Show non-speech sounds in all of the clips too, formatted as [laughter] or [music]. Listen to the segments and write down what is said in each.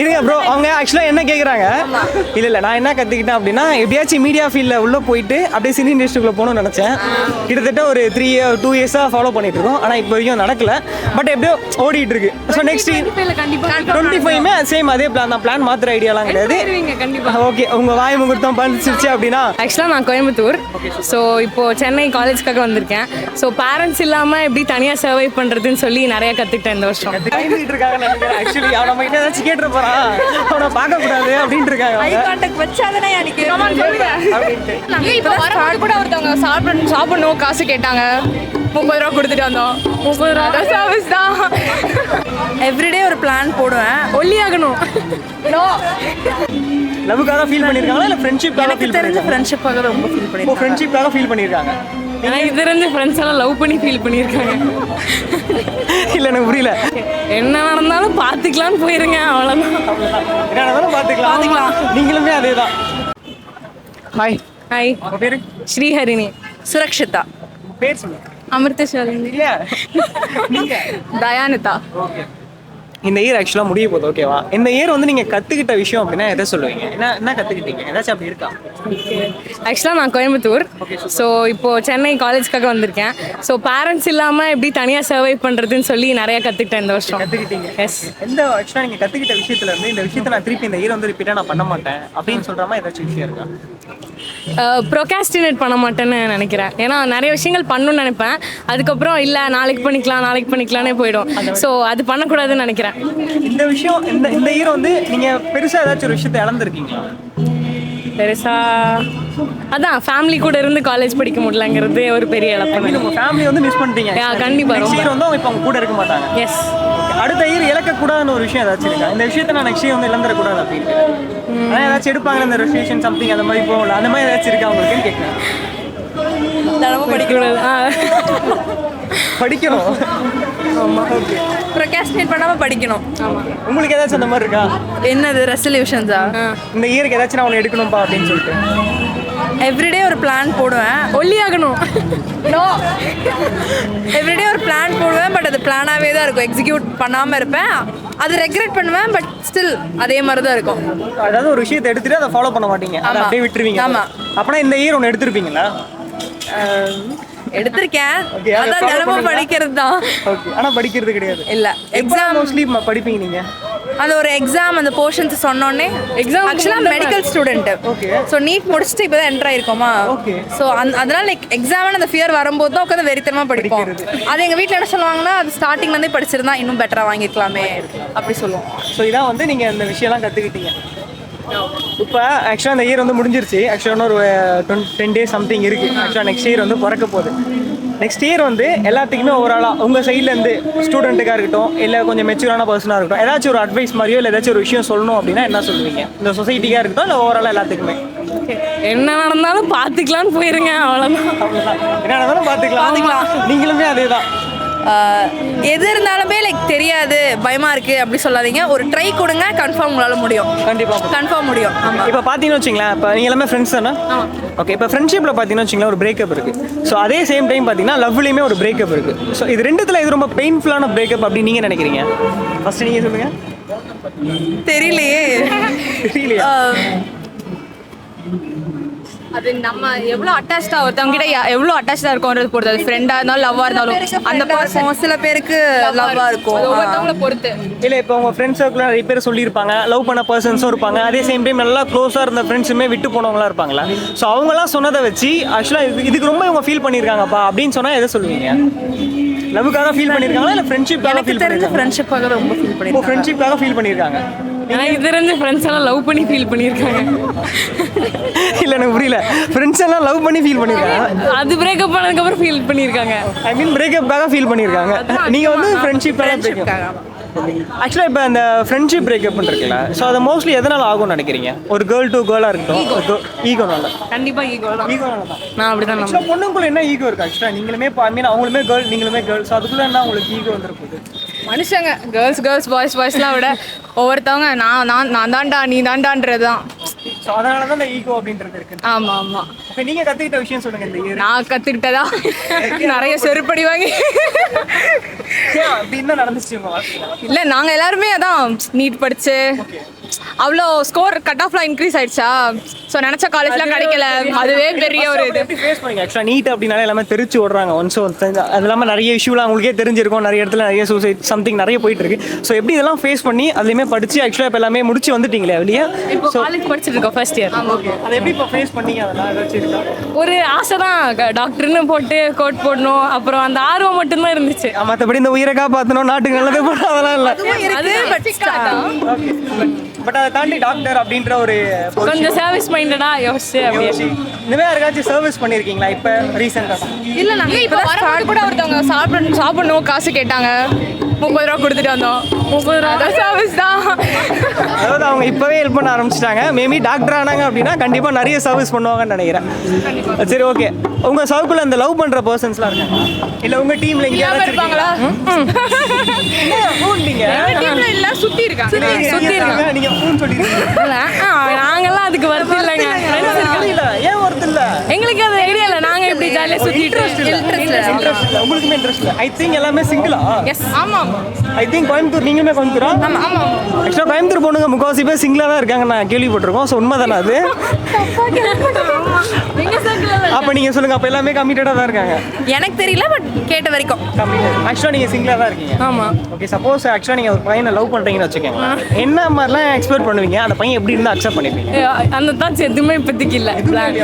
இருங்க ப்ரோ அவங்க ஆக்சுவலாக என்ன கேட்குறாங்க இல்லை இல்லை. நான் என்ன கற்றுக்கிட்டேன் அப்படின்னா எப்படியாச்சும் மீடியா ஃபீல்டில் உள்ளே போயிட்டு அப்படியே சினி இண்டஸ்ட்ரிக்குள்ளே போகணும்னு நினச்சேன். கிட்டத்தட்ட ஒரு த்ரீ இயர் டூ இயர்ஸாக ஃபாலோ பண்ணிட்டு இருக்கோம். ஆனால் இப்போ வரைக்கும் நடக்கல. பட் எப்படியோ ஓடிட்டு இருக்கு. So next twenty five May same அதே பிளான் தான். பிளான் மாத்திர ஐடியாலாம் கிடையாது. ஓகே உங்கள் வாய் முகூர்த்தம் பண்ணிச்சிருச்சு அப்படின்னா? ஆக்சுவலாக நான் கோயம்புத்தூர். ஸோ இப்போ சென்னை காலேஜ்க்காக வந்திருக்கேன். ஸோ பேரண்ட்ஸ் இல்லாமல் எப்படி தனியாக சர்வை பண்ணுறதுன்னு சொல்லி நிறைய கற்றுக்கிட்டேன் இந்த வருஷம். ஆக்சுவலி அவன் நம்ம கிட்ட ஏதாச்சும் கேட்டு போறான் [laughs] அவனை பார்க்க கூடாது அப்படின்ட்டு இருக்காங்க அவங்க. கான்டாக்ட் வச்சாதானே எனக்கு அப்படின்ட்டு இப்போ வரும்போது கூட ஒருத்தவங்க சாப்பிடணும் சாப்பிடணும் காசு கேட்டாங்க. முப்பது ரூபா கொடுத்துட்டு வந்தோம். முப்பது ரூபா? சர்வீஸ் தான். எவ்ரிடே ஒரு பிளான் போடுவேன். ஒல்லியாகணும். நோ லவ்வுக்காக ஃபீல் பண்ணிருக்காங்களா? இல்ல ஃப்ரெண்ட்ஷிப்காக எனக்கு தெரிஞ்ச பண்ணிருக்காங்க? ஃப்ரெண்ட்ஷிப்பாக ரொம்ப ஃபீல் ஓ பண்ணிருக்கேன் ஃப்ரெண்ட்ஷிப்காக ஃபீல் பண்ணிருக்காங்க. நான் இது இருந்து ஃப்ரெண்ட்ஸ் எல்லாம் லவ் பண்ணி ஃபீல் பண்ணியிருக்காங்க. இல்ல எனக்கு புரியல. என்ன நடந்தாலும் பார்த்துக்கலான்னு போயிருங்க அவ்வளோதான் என்ன நடந்தாலும் பாத்துக்கலாம். நீங்களுமே அதேதான். ஹாய் ஹாய் உங்க பேரு? ஸ்ரீஹரிணி. சுரக்ஷிதா. பேர் சொல்லுங்க. அமிர்தசாலினி இல்ல [laughs] நீங்க? தயானிதா. இந்த இயர் ஆக்சுவலாக முடிய போகுது ஓகேவா இந்த இயர் வந்து நீங்க கத்துக்கிட்ட விஷயம் அப்படின்னா எதை சொல்லுவீங்க? என்ன என்ன கத்துக்கிட்டீங்க? ஏதாச்சும் அப்படி இருக்கா? ஆக்சுவலாக நான் கோயம்புத்தூர். ஸோ இப்போ சென்னை காலேஜ்க்காக வந்திருக்கேன். ஸோ பேரண்ட்ஸ் இல்லாமல் எப்படி தனியாக சர்வை பண்ணுறதுன்னு சொல்லி நிறைய கற்றுக்கிட்டேன் இந்த வருஷம். கத்துக்கிட்டீங்க. எஸ் எந்த ஆக்சுவலாக நீங்க கத்துக்கிட்ட விஷயத்துல இருந்து இந்த விஷயத்தை நான் திருப்பி இந்த இயர் வந்து ரிப்பீட்டா நான் பண்ண மாட்டேன் அப்படின்னு சொல்ற மாதிரி ஏதாச்சும் விஷயம் இருக்கா? ப்ரொகாஸ்டினேட் பண்ண மாட்டேன்னு நினைக்கிறேன். ஏன்னா நிறைய விஷயங்கள் பண்ணணும்னு நினைப்பேன். அதுக்கப்புறம் இல்லை நாளைக்கு பண்ணிக்கலாம் நாளைக்கு பண்ணிக்கலானே போயிடும். ஸோ அது பண்ணக்கூடாதுன்னு நினைக்கிறேன். இந்த விஷயம் இந்த இந்த இயர் வந்து நீங்க பெருசா ஏதாச்சும் ஒரு விஷயத்தை இழந்திருக்கீங்களா? பெருசா அதான் ஃபேமிலி கூட இருந்து காலேஜ் படிக்க முடியலங்கிறது ஒரு பெரிய இழப்பு. உங்க ஃபேமிலி வந்து மிஸ் பண்ணிட்டீங்க. கண்டிப்பா, நெக்ஸ்ட் ரொம்ப. இயர் வந்து அவங்க இப்போ அவங்க கூட இருக்க மாட்டாங்க. எஸ் அடுத்த இயர் இழக்கக்கூடாதுன்னு ஒரு விஷயம் ஏதாச்சும் இருக்கா? இந்த விஷயத்தை நான் நெக்ஸ்ட் இயர் வந்து இழந்துடக்கூடாது அப்படின்னு. ஆனால் ஏதாச்சும் எடுப்பாங்க இந்த ரெஸ்ட்ரிக்ஷன் சம்திங் அந்த மாதிரி போகல அந்த மாதிரி ஏதாச்சும் இருக்கா உங்களுக்கு கேட்குறேன் படிக்கக்கூடாது ஆ. படிக்கணும். ஓகே ப்ரொகாஸ்டினேட் பண்ணாமல் படிக்கணும். உங்களுக்கு ஏதாச்சும் அந்த மாதிரி இருக்கா? என்னது ரெசல்யூஷன்ஸா இந்த இயருக்கு ஏதாச்சும் நான் ஒன்று எடுக்கணும்ப்பா அப்படின்னு சொல்லிட்டு. எவ்ரிடே ஒரு பிளான் போடுவேன். ஒல்லியாகணும். நோ எவ்ரிடே ஒரு பிளான் போடுவேன் பட் அது பிளானாகவே தான் இருக்கும். எக்ஸிக்யூட் பண்ணாமல் இருப்பேன். அது ரெக்ரெட் பண்ணுவேன் பட் ஸ்டில் அதே மாதிரி தான் இருக்கும். அதாவது ஒரு விஷயத்தை எடுத்துட்டு அதை ஃபாலோ பண்ண மாட்டீங்க. அப்படியே விட்டுருவீங்க. ஆமா. அப்பனா இந்த இயர் ஒன்று எடுத்திருப்பீங்களா? எடுத்திருக்கேன். அதான் தினமும். படிக்கிறது தான் ஓகே ஆனால் படிக்கிறது கிடையாது. இல்லை எக்ஸாம் மோஸ்ட்லி படிப்பீங்க நீங்க? அந்த ஒரு எக்ஸாம் அந்த போர்ஷன்ஸ் சொன்னோடனே எக்ஸாம் ஆக்சுவலாக medical student Okay. So NEET முடிச்சுட்டு இப்போ தான் என்டர் ஆயிருக்கோமா? Okay. ஸோ அந்த அதனால லைக் எக்ஸாம்னு அந்த ஃபியர் வரும்போது தான் உட்காந்து வெறித்தனமாக படிப்போம். அது எங்கள் வீட்டில் என்ன சொல்லுவாங்கன்னா அது ஸ்டார்டிங்லேருந்தே படிச்சிருந்தா இன்னும் பெட்டராக வாங்கியிருக்கலாமே அப்படி சொல்லுவோம். ஸோ இதான் வந்து நீங்கள் இந்த விஷயம்லாம் கற்றுக்கிட்டீங்க இப்போ ஆக்சுவலாக இந்த இயர் வந்து முடிஞ்சிருச்சு. ஆக்சுவலாக இன்னொரு டென் டேஸ் சம்திங் இருக்குது ஆக்சுவலாக நெக்ஸ்ட் இயர் வந்து பிறக்க போகுது. நெக்ஸ்ட் இயர் வந்து எல்லாத்துக்குமே ஓவராலாக உங்கள் சைட்லேருந்து ஸ்டூடெண்ட்டுக்காக இருக்கட்டும் இல்லை கொஞ்சம் மெச்சூரான பர்சனாக இருக்கட்டும் ஏதாச்சும் ஒரு அட்வைஸ் மாதிரியோ இல்லை ஏதாச்சும் ஒரு விஷயம் சொல்லணும் அப்படின்னா என்ன சொல்லுவீங்க? இந்த சொசைட்டிக்காக இருக்கட்டும் இல்லை ஓவராலாக எல்லாத்துக்குமே? என்ன நடந்தாலும் பார்த்துக்கலான்னு போயிருங்க அவ்வளோதான் என்ன நடந்தாலும் பார்த்துக்கலாம். நீங்களுமே அதே தான் எது இருந்தாலுமே லைக் தெரியாது பயமா இருக்கு அப்படி சொல்லாதீங்க. ஒரு ட்ரை கொடுங்க கன்ஃபார்ம் உங்களால முடியும். கண்டிப்பாக கன்ஃபார்ம் முடியும். இப்போ பார்த்தீங்கன்னு வச்சுங்களேன் இப்போ நீங்கள் எல்லாமே ஃப்ரெண்ட்ஸ் தானே? ஓகே இப்போ ஃப்ரெண்ட்ஷிப்பில் பார்த்தீங்கன்னு வச்சுங்களேன் ஒரு பிரேக்கப் இருக்குது ஸோ அதே சேம் டைம் பார்த்தீங்கன்னா லவ்லேயுமே ஒரு பிரேக்கப் இருக்குது ஸோ இது ரெண்டுத்தில் இது ரொம்ப பெயின்ஃபுல்லான பிரேக்கப் அப்படின்னு நீங்கள் நினைக்கிறீங்க? ஃபஸ்ட்டு நீங்கள் சொல்லுங்கள் தெரியலையே. தெரியலையா? அது நம்ம எவ்வளோ அட்டாச்சாக ஒருத்தவங்க கிட்ட யா- எவ்வளோ அட்டாச்சாக இருக்கோன்றது பொறுத்து அது ஃப்ரெண்டாக இருந்தாலும் லவ்வாக இருந்தாலும் அந்த பர்சன் சில பேருக்கு லவ்வா இருக்கும். அது ஒவ்வொருத்தவங்கள பொறுத்து. இல்லை இப்போ உங்கள் ஃப்ரெண்ட்ஸ் சர்க்கிள் நிறைய பேர் சொல்லியிருப்பாங்க லவ் பண்ண பர்சன்ஸும் இருப்பாங்க அதே சேம் டைம் நல்லா க்ளோஸாக இருந்த ஃப்ரெண்ட்ஸுமே விட்டு போனவங்களா இருப்பாங்களா? ஸோ அவங்களாம் சொன்னதை வச்சு ஆக்சுவலாக இது இதுக்கு ரொம்ப இவங்க ஃபீல் பண்ணியிருக்காங்கப்பா அப்படின்னு சொன்னால் எதை சொல்லுவீங்க? லவ்வுக்காக ஃபீல் பண்ணியிருக்காங்களா இல்லை ஃப்ரெண்ட்ஷிப்காக ஃபீல் தெரிஞ்ச பண்ணியிருக்காங்க ஃப்ரெண்ட்ஷிப்பாக ரொம்ப ஃபீல் பண்ணிருக்கேன் ஃப்ரெண்ட்ஷிப்காக ஃபீல் பண்ணியிருக்காங்க. இது இருந்து ஃப்ரெண்ட்ஸ் எல்லாம் லவ் பண்ணி ஃபீல் பண்ணியிருக்காங்க. இல்லை எனக்கு புரியல. ஃப்ரெண்ட்ஸ் எல்லாம் லவ் பண்ணி ஃபீல் பண்ணியிருக்காங்க? அது பிரேக்கப் பண்ணதுக்கப்புறம் ஃபீல் பண்ணியிருக்காங்க. ஐ மீன் பிரேக்கப்புக்காக ஃபீல் பண்ணியிருக்காங்க. நீங்கள் வந்து ஃப்ரெண்ட்ஷிப்பாக பிரேக்கப் ஆக்சுவலாக இப்போ அந்த ஃப்ரெண்ட்ஷிப் பிரேக்கப் இருக்குல்ல ஸோ அதை மோஸ்ட்லி எதனால் ஆகும்னு நினைக்கிறீங்க? ஒரு கேர்ள் டு கேர்ளாக இருக்கட்டும் ஈகோனால கண்டிப்பாக ஈகோ ஈகோனால தான். நான் அப்படி தான் ஆக்சுவலாக பொண்ணுக்குள்ள என்ன ஈகோ இருக்கு? ஆக்சுவலாக நீங்களுமே ஐ மீன் அவங்களுமே கேர்ள் நீங்களுமே கேர்ள் ஸோ அதுக்குள்ள என்ன உங்களுக்கு ஈகோ வந்துருக்குது மனுஷங்க கேர்ள்ஸ் கேர்ள்ஸ் பாய்ஸ் பாய்ஸ்லாம் விட ஒவ்வொருத்தவங்க நான் நான் நான் தான்டா நீ தான்டான்றது தான் ஸோ அதனால தான் ஈகோ அப்படின்றது இருக்கு. ஆமா ஆமா. இப்போ நீங்கள் கற்றுக்கிட்ட விஷயம் சொல்லுங்கள் இந்த இயர் நான் கத்துக்கிட்டதா? நிறைய செருப்படி வாங்கி. அப்படின்னு நடந்துச்சு இல்ல நாங்க எல்லாருமே அதான் நீட் படிச்சு அவ்வளோ ஸ்கோர் கட் ஆஃப்ல இன்க்ரீஸ் ஆயிடுச்சா? ஸோ நினைச்ச காலேஜ்லாம் கிடைக்கல. அதுவே பெரிய ஒரு இது. ஆக்சுவலாக நீட் அப்படின்னாலே எல்லாமே தெரிச்சு விடுறாங்க ஒன்ஸ் அது இல்லாமல் நிறைய இஷ்யூலாம் உங்களுக்கே தெரிஞ்சிருக்கும். நிறைய இடத்துல நிறைய சூசைட் சம்திங் நிறைய போயிட்டு இருக்கு ஸோ எப்படி இதெல்லாம் ஃபேஸ் பண்ணி அதுலேயுமே படிச்சு ஆக்சுவலாக இப்போ எல்லாமே முடிச்சு வந்துட்டீங்களே வெளியே இப்போ காலேஜ் படிச்சுட்டு இருக்கோம் ஃபர்ஸ்ட் இயர் அதை எப்படி இப்போ ஃபேஸ் பண்ணீங்க? அதெல்லாம் ஒரு ஆசை தான். டாக்டர்னு போட்டு கோட் போடணும். அப்புறம் அந்த ஆர்வம் மட்டும்தான் இருந்துச்சு. மற்றபடி இந்த உயிரை காப்பாற்றணும் நாட்டுக்கு நல்லது பண்ணணும் அதெல்லாம் இல்லை. அது பட் அதை தாண்டி டாக்டர் அப்படின்ற ஒரு கொஞ்சம் சர்வீஸ் மைண்டடா யோசிச்சு அப்படியே. யோசிச்சு, இனிமே யாருக்காச்சும் சர்வீஸ் பண்ணியிருக்கீங்களா இப்போ ரீசெண்டாக இல்ல நாங்க இப்போ கூட ஒருத்தவங்க சாப்பிடணும் சாப்பிடணும் காசு கேட்டாங்க. முப்பது ரூபா கொடுத்துட்டு வந்தோம். முப்பது ரூபா? சர்வீஸ் தான். அதாவது அவங்க இப்போவே ஹெல்ப் பண்ண ஆரம்பிச்சிட்டாங்க. மேபி டாக்டர் ஆனாங்க அப்படின்னா கண்டிப்பாக நிறைய சர்வீஸ் பண்ணுவாங்கன்னு நினைக்கிறேன். சரி ஓகே உங்கள் சர்க்கிள் அந்த லவ் பண்ணுற பர்சன்ஸ்லாம் இருக்காங்க இல்லை உங்கள் டீமில் எங்கேயாவது இருப்பாங்களா? நீங்கள் சுத்தி இருக்காங்க. சுத்தி இருக்காங்க. நீங்க ஃபோன் சொல்லிருக்கீங்க இல்ல, ஆ, நாங்கெல்லாம் அதுக்கு வருது இல்லைங்க Friends இருக்காங்க. இல்ல ஏன் ஒருத்தர் இல்ல எங்களுக்கு அது ஐடியா இல்லை நாங்க இப்படி ஜாலியாக சுத்திட்டு இன்ட்ரெஸ்ட் இல்ல. உங்களுக்குமே இன்ட்ரெஸ்ட் இல்ல. ஐ திங்க் எல்லாமே சிங்கிளா எஸ் ஆமா ஐ திங்க் கோயம்புத்தூர் நீங்களுமே கோயம்புத்தூரா? ஆக்சுவலாக கோயம்புத்தூர் பொண்ணுங்க பேர் சிங்கிளா தான் இருக்காங்க. நான் கேள்விப்பட்டிருக்கோம். ஸோ உண்மை தானே அது அப்ப நீங்க சொல்லுங்க. அப்ப எல்லாமே கமிட்டடாக தான் இருக்காங்க. எனக்கு தெரியல பட் கேட்ட வரைக்கும். ஆக்சுவலாக நீங்க சிங்கிளா தான் இருக்கீங்க. ஆமா. ஓகே சப்போஸ் ஆக்சுவலாக நீங்க ஒரு பையனை லவ் பண்றீங்கன்னு வச்சுக்கோங்க. என்ன மாதிரிலாம் எக்ஸ்பெக்ட் பண்ணுவீங்க? அந்த பையன் எப்படி இருந்தா அக்செப்ட் பண்ணிப்பீங்க? அந்த தாட்ஸ் எதுவுமே இப்போதைக்கு இல்லை?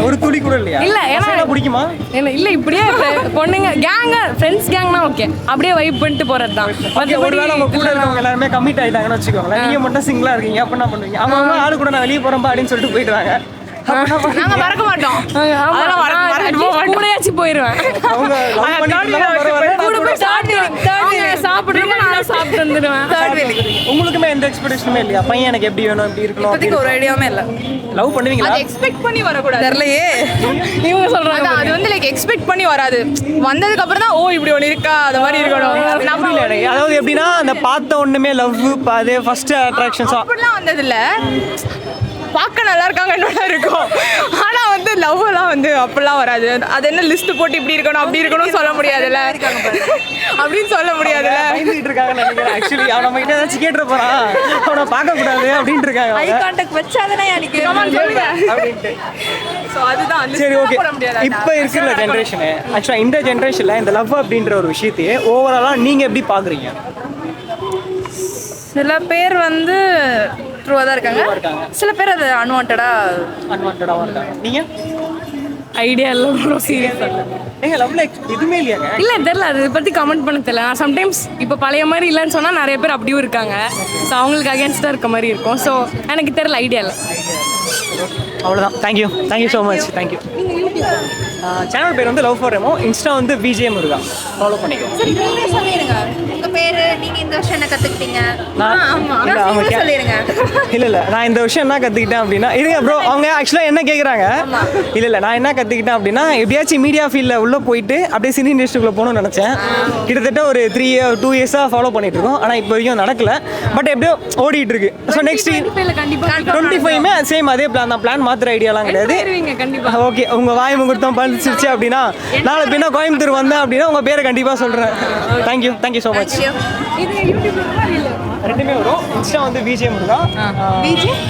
ஒரு துளி கூட இல்லையா? இல்ல, ஏன்னா- பிடிக்குமா? இல்ல இப்படியே fri- பொண்ணுங்க கேங்க ஃப்ரெண்ட்ஸ் கேங்னா ஓகே அப்படியே வைப் பண்ணிட்டு போறது தான் ஒருவேளை உங்க கூட இருக்கவங்க எல்லாருமே கமிட் ஆயிட்டாங்கன்னு வச்சுக்கோங்களேன். நீங்க மட்டும் சிங்கிளா இருக்கீங்க அப்ப என்ன பண்ணுவீங்க? அவங்க அவங்க ஆளு கூட நான் வெளியே போறேன் அப்படின்னு சொல்லிட்டு போயிடுவாங்க. நாங்க மறக்க மாட்டோம். அதெல்லாம் மறக்க மாட்டோம். கூடயாச்சும் எக்ஸ்பெக்டேஷனுமே இல்லையா? பையன் எனக்கு எப்படி வேணும் எப்படி இருக்கணும் இப்போதைக்கு ஒரு ஐடியாவுமே இல்ல. லவ் பண்ணுவீங்களா? அது எக்ஸ்பெக்ட் பண்ணி வரக்கூடாது. தெரியலையே. இவங்க சொல்றாங்க அது வந்து லைக் எக்ஸ்பெக்ட் பண்ணி வராது. வந்ததுக்கு அப்புறம் தான் ஓ இப்படி ஒன்று இருக்கா? அது மாதிரி இருக்கணும். நம்ம. அதாவது எப்படின்னா அந்த பார்த்த ஒண்ணுமே லவ் அது ஃபர்ஸ்ட் அட்ராக்ஷன்ஸ் அப்படிலாம் வந்தது இல்ல பார்க்க நல்லா இருக்காங்கன்னு இருக்கும். ஆனா வந்து லவ் எல்லாம் வந்து அப்படிலாம் வராது. அது என்ன லிஸ்ட் போட்டு இப்படி இருக்கணும் அப்படி இருக்கணும்னு சொல்ல முடியாதுல்ல? அப்படின்னு சொல்ல முடியாதுல்ல? ஆக்சுவலி அவன் நம்ம கிட்ட ஏதாச்சும் கேட்டு போறான் அவனை பார்க்க கூடாது அப்படின்ட்டு இருக்காங்க ஐ. கான்டாக்ட் வச்சாதானே எனக்கு சொல்லுங்க. அப்படின்ட்டு. ஸோ அதுதான் சரி ஓகே இப்போ இருக்கிற ஜென்ரேஷனு ஆக்சுவலாக இந்த ஜென்ரேஷனில் இந்த லவ் அப்படின்ற ஒரு விஷயத்தையே ஓவராலாக நீங்கள் எப்படி பார்க்குறீங்க? சில பேர் வந்து ட்ரூவாக தான் இருக்காங்க. சில பேர் அது அன்வான்டா அன்வான்டாகவும் இருக்காங்க. நீங்கள் ஐடியா இல்லை ப்ரோ இல்லையாங்க? இல்ல தெரியல அதை பத்தி கமெண்ட் பண்ண தெரியல. நான் சம்டைம்ஸ் இப்போ பழைய மாதிரி இல்லைன்னு சொன்னா நிறைய பேர் அப்படியும் இருக்காங்க. ஸோ அவங்களுக்கு அகேன்ஸ்டாக இருக்க மாதிரி இருக்கும். ஸோ எனக்கு தெரியல ஐடியா இல்லை. அவ்வளோதான் thank you thank you so much thank you channel பேர் வந்து லவ் ஃபார் ரெமோ இன்ஸ்டா வந்து விஜே முருகா. ஃபாலோ பண்ணிக்கோ. சரி நீங்களே சொல்லிடுங்க உங்க பேரு நீங்க இந்த வருஷம் என்ன கத்துக்கிட்டீங்க? நான் அவங்க நீங்களே சொல்லிடுங்க இல்ல இல்ல. நான் இந்த விஷயம் என்ன கத்துக்கிட்டேன் அப்படின்னா இருங்க ப்ரோ அவங்க ஆக்சுவலா என்ன கேக்குறாங்க? இல்ல இல்ல. நான் என்ன கத்துக்கிட்டேன் அப்படின்னா எப்படியாச்சும் மீடியா ஃபீல்ட்ல உள்ள போயிட்டு அப்படியே சினி இண்டஸ்ட்ரிக்குள்ள போகணும்னு நினைச்சேன். கிட்டத்தட்ட ஒரு த்ரீ டூ இயர்ஸா ஃபாலோ பண்ணிட்டு இருக்கோம். ஆனா இப்போ வரைக்கும் நடக்கல. பட் எப்படியோ ஓடிட்டு இருக்கு. ஸோ நெக்ஸ்ட் கண்டிப்பா டுவெண்ட்டி ஃபைவ்மே சேம் அதே பிளான் தான். பிளான் மாத்திர ஐடியாலாம் கிடையாது. ஓகே உங்க வாய் முகூர்த்தம் பழிச்சிருச்சு அப்படின்னா நாளை பின்ன கோயம்புத்தூர் வந்தேன் அப்படின்னா உங்க பேரை கண்டிப்பா சொல்றேன். தேங்க்யூ தேங்க்யூ ஸோ மச் ரெண்டுமே வரும். இன்ஸ்டா வந்து முருகா. விஜய்?